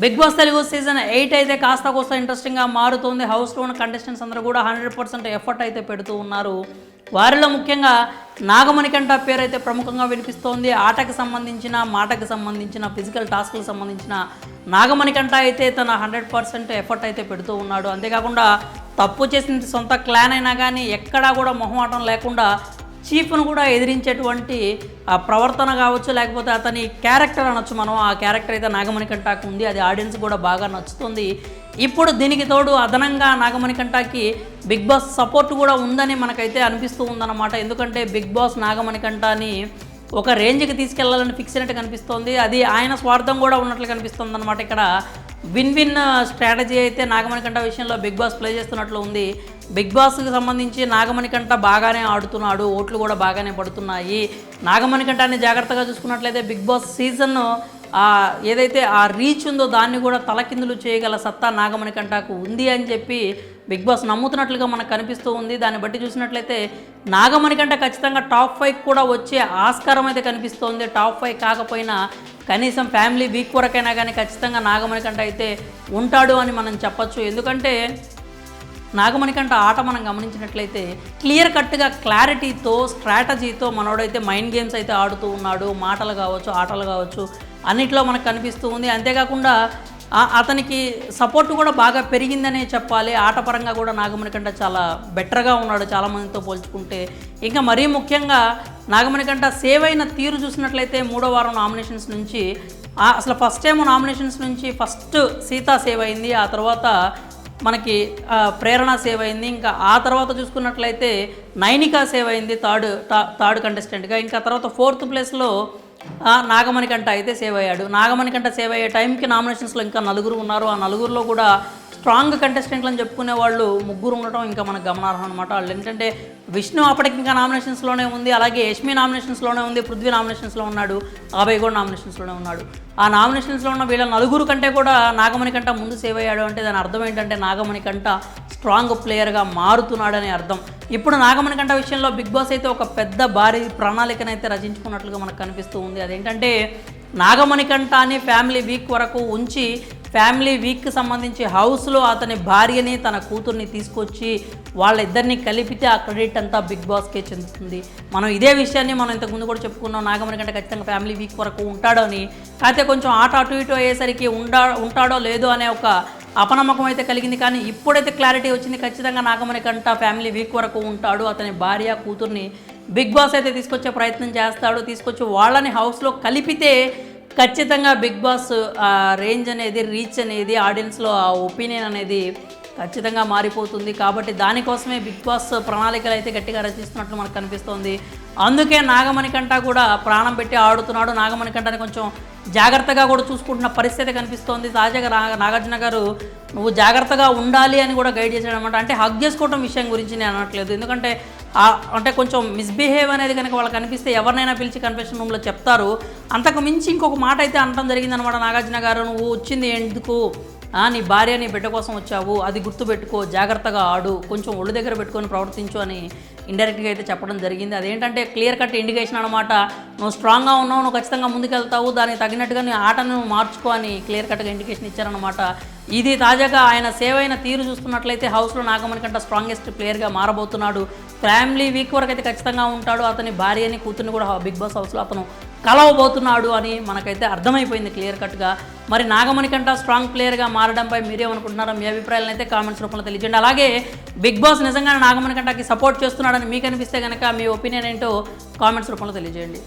Big boss Telugu season eight అయితే కాస్త కోస్త ఇంట్రెస్టింగ్గా మారుతుంది. హౌస్లో ఉన్న కంటెస్టెంట్స్ అందరూ కూడా హండ్రెడ్ పర్సెంట్ ఎఫర్ట్ అయితే పెడుతూ ఉన్నారు. వారిలో ముఖ్యంగా నాగమణికంట పేరు అయితే ప్రముఖంగా వినిపిస్తోంది. ఆటకు సంబంధించిన మాటకు సంబంధించిన ఫిజికల్ టాస్క్లకు సంబంధించిన నాగమణికంట అయితే తన హండ్రెడ్ పర్సెంట్ ఎఫర్ట్ అయితే పెడుతూ ఉన్నాడు. అంతేకాకుండా తప్పు చేసిన సొంత క్లాన్ అయినా కానీ ఎక్కడా కూడా మొహమాటం లేకుండా చీఫ్ను కూడా ఎదిరించేటువంటి ఆ ప్రవర్తన కావచ్చు లేకపోతే అతని క్యారెక్టర్ అనొచ్చు మనం ఆ క్యారెక్టర్ అయితే నాగమణి కంటాకు ఉంది అది ఆడియన్స్ కూడా బాగా నచ్చుతుంది. ఇప్పుడు దీనికి తోడు అదనంగా నాగమణి కంటాకి బిగ్ బాస్ సపోర్ట్ కూడా ఉందని మనకైతే అనిపిస్తూ ఉందన్నమాట. ఎందుకంటే బిగ్ బాస్ నాగమణి కంటాని ఒక రేంజ్కి తీసుకెళ్ళాలని ఫిక్స్ అయినట్టు కనిపిస్తోంది. అది ఆయన స్వార్థం కూడా ఉన్నట్లు కనిపిస్తుంది అనమాట ఇక్కడ. విన్ విన్ స్ట్రాటజీ అయితే నాగమణికంఠ విషయంలో బిగ్ బాస్ ప్లే చేస్తున్నట్లు ఉంది. బిగ్ బాస్కి సంబంధించి నాగమణికంఠ బాగానే ఆడుతున్నాడు ఓట్లు కూడా బాగానే పడుతున్నాయి. నాగమణికంఠాన్ని జాగ్రత్తగా చూసుకున్నట్లయితే బిగ్ బాస్ సీజన్ ఆ ఏదైతే ఆ రీచ్ ఉందో దాన్ని కూడా తలకిందులు చేయగల సత్తా నాగమణికంటకు ఉంది అని చెప్పి బిగ్ బాస్ నమ్ముతున్నట్లుగా మనకు కనిపిస్తూ ఉంది. దాన్ని బట్టి చూసినట్లయితే నాగమణికంట ఖచ్చితంగా టాప్ ఫైవ్ కూడా వచ్చే ఆస్కారం అయితే కనిపిస్తోంది. టాప్ ఫైవ్ కాకపోయినా కనీసం ఫ్యామిలీ వీక్ వరకైనా కానీ ఖచ్చితంగా నాగమణికంట అయితే ఉంటాడు అని మనం చెప్పొచ్చు. ఎందుకంటే నాగమణికంట ఆట మనం గమనించినట్లయితే క్లియర్ కట్గా క్లారిటీతో స్ట్రాటజీతో మనోడైతే మైండ్ గేమ్స్ అయితే ఆడుతూ ఉన్నాడు. మాటలు కావచ్చు ఆటలు కావచ్చు. అన్నిట్లో మనకు కనిపిస్తూ ఉంది. అంతేకాకుండా అతనికి సపోర్ట్ కూడా బాగా పెరిగిందనే చెప్పాలి. ఆటపరంగా కూడా నాగమణి కంట చాలా బెటర్గా ఉన్నాడు చాలామందితో పోల్చుకుంటే. ఇంకా మరీ ముఖ్యంగా నాగమణి కంట సేవ్ అయిన తీరు చూసినట్లయితే మూడో వారం నామినేషన్స్ నుంచి అసలు ఫస్ట్ టైం నామినేషన్స్ నుంచి ఫస్ట్ సీతా సేవ్ అయింది. ఆ తర్వాత మనకి ప్రేరణ సేవ్ అయింది. ఇంకా ఆ తర్వాత చూసుకున్నట్లయితే నైనికా సేవ్ అయింది థర్డ్ థర్డ్ కంటెస్టెంట్గా ఇంకా తర్వాత ఫోర్త్ ప్లేస్లో నాగమణికంట అయితే సేవ్ అయ్యాడు. నాగమణికంట సేవ్ అయ్యే టైంకి నామినేషన్స్లో ఇంకా నలుగురు ఉన్నారు. ఆ నలుగురిలో కూడా స్ట్రాంగ్ కంటెస్టెంట్లు అని చెప్పుకునే వాళ్ళు ముగ్గురు ఉండటం ఇంకా మనకు గమనార్హం అనమాట వాళ్ళు ఏంటంటే విష్ణు అప్పటికి ఇంకా నామినేషన్స్లోనే ఉంది అలాగే యష్మి నామినేషన్స్లోనే ఉంది పృథ్వీ నామినేషన్స్లో ఉన్నాడు అభయ్ కూడా నామినేషన్స్లోనే ఉన్నాడు. ఆ నామినేషన్స్లో ఉన్న వీళ్ళ నలుగురు కంటే కూడా నాగమణి కంట ముందు సేవ్ అయ్యాడు అంటే దాని అర్థం ఏంటంటే నాగమణి కంట స్ట్రాంగ్ ప్లేయర్గా మారుతున్నాడని అర్థం. ఇప్పుడు నాగమణి కంట విషయంలో బిగ్ బాస్ అయితే ఒక పెద్ద భారీ ప్రణాళికనైతే రచించుకున్నట్లుగా మనకు కనిపిస్తూ ఉంది. అదేంటంటే నాగమణి కంట అని ఫ్యామిలీ వీక్ వరకు ఉంచి ఫ్యామిలీ వీక్కి సంబంధించి హౌస్లో అతని భార్యని తన కూతుర్ని తీసుకొచ్చి వాళ్ళిద్దరిని కలిపితే ఆ క్రెడిట్ అంతా బిగ్ బాస్కే చెందుతుంది. మనం ఇదే విషయాన్ని మనం ఇంతకుముందు కూడా చెప్పుకున్నాం. నాగమణి కంటే ఖచ్చితంగా ఫ్యామిలీ వీక్ వరకు ఉంటాడని. కాకపోతే కొంచెం ఆట అటు ఇటు అయ్యేసరికి ఉండా ఉంటాడో లేదో అనే ఒక అపనమ్మకం అయితే కలిగింది. కానీ ఇప్పుడైతే క్లారిటీ వచ్చింది. ఖచ్చితంగా నాగమణి కంట ఫ్యామిలీ వీక్ వరకు ఉంటాడు. అతని భార్య కూతుర్ని బిగ్ బాస్ అయితే తీసుకొచ్చే ప్రయత్నం చేస్తాడు. తీసుకొచ్చి వాళ్ళని హౌస్లో కలిపితే ఖచ్చితంగా బిగ్ బాస్ రేంజ్ అనేది రీచ్ అనేది ఆడియన్స్లో ఆ ఒపీనియన్ అనేది ఖచ్చితంగా మారిపోతుంది. కాబట్టి దానికోసమే బిగ్ బాస్ ప్రణాళికలు అయితే గట్టిగా రచిస్తున్నట్లు మనకు కనిపిస్తోంది. అందుకే నాగమణికంట కూడా ప్రాణం పెట్టి ఆడుతున్నాడు. నాగమణికంటని కొంచెం జాగ్రత్తగా కూడా చూసుకుంటున్న పరిస్థితి కనిపిస్తోంది. తాజాగా నాగ నాగార్జున గారు నువ్వు జాగ్రత్తగా ఉండాలి అని కూడా గైడ్ చేశాడు అనమాట అంటే హగ్ చేసుకోవటం విషయం గురించి నేను అనట్లేదు. ఎందుకంటే అంటే కొంచెం మిస్బిహేవ్ అనేది కనుక వాళ్ళకి కనిపిస్తే ఎవరినైనా పిలిచి కన్ఫెషన్ రూమ్లో చెప్తారు. అంతకు మించి ఇంకొక మాట అయితే అనడం జరిగిందనమాట నాగార్జున గారు. నువ్వు వచ్చింది ఎందుకు? నీ భార్య నీ బిడ్డ కోసం వచ్చావు అది గుర్తుపెట్టుకో జాగ్రత్తగా ఆడు కొంచెం ఒళ్ళు దగ్గర పెట్టుకొని ప్రవర్తించు అని ఇండైరెక్ట్గా అయితే చెప్పడం జరిగింది. అదేంటంటే క్లియర్ కట్ ఇండికేషన్ అనమాట నువ్వు స్ట్రాంగ్గా ఉన్నావు నువ్వు ఖచ్చితంగా ముందుకెళ్తావు దానికి తగినట్టుగా నీ ఆటను మార్చుకో అని క్లియర్ కట్గా ఇండికేషన్ ఇచ్చారనమాట ఇది తాజాగా ఆయన సేవ్ అయిన తీరు చూస్తున్నట్లయితే హౌస్లో నాగమణి కంటే స్ట్రాంగెస్ట్ ప్లేయర్గా మారబోతున్నాడు. ఫ్యామిలీ వీక్ వరకు అయితే ఖచ్చితంగా ఉంటాడు. అతని భార్యని కూతుర్ని కూడా బిగ్ బాస్ హౌస్లో అతను కలవబోతున్నాడు అని మనకైతే అర్థమైపోయింది క్లియర్ కట్గా. మరి నాగమణి కంట స్ట్రాంగ్ ప్లేయర్గా మారడంపై మీరేమనుకుంటున్నారో మీ అభిప్రాయాలను అయితే కామెంట్స్ రూపంలో తెలియజేయండి. అలాగే బిగ్ బాస్ నిజంగానే నాగమణి కంటకి సపోర్ట్ చేస్తున్నాడని మీకు అనిపిస్తే కనుక మీ ఒపీనియన్ ఏంటో కామెంట్స్ రూపంలో తెలియజేయండి.